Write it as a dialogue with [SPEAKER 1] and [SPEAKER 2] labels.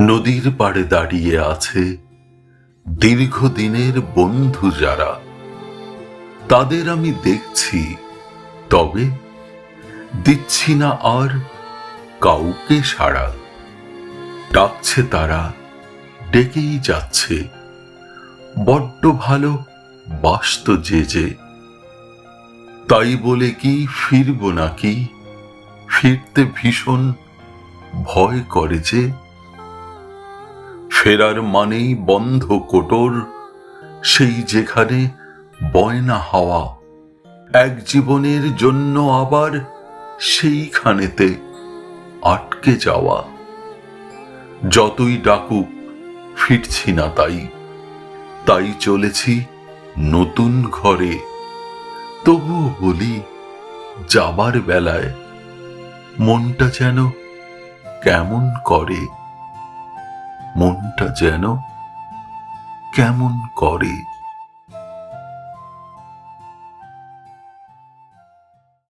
[SPEAKER 1] নদীর পাড়ে দাঁড়িয়ে আছে দীর্ঘদিনের বন্ধু যারা। তাদের আমি দেখছি, তবে দিচ্ছি না আর কাউকে সাড়া। ডাকছে তারা, ডেকেই যাচ্ছে। বড্ড ভালো বাসত যে যে। তাই বলে কি ফিরব নাকি? ফিরতে ভীষণ ভয় করে যে ফেরার মানেই বন্ধ কোটর, সেই যেখানে বয়না হাওয়া। এক জীবনের জন্য আবার সেইখানেতে আটকে যাওয়া। যতই ডাকুক, ফিরছি না তাই। তাই চলেছি নতুন ঘরে। তবুও বলি, যাবার বেলায় মনটা যেন কেমন করে। মনটা যেন কেমন করে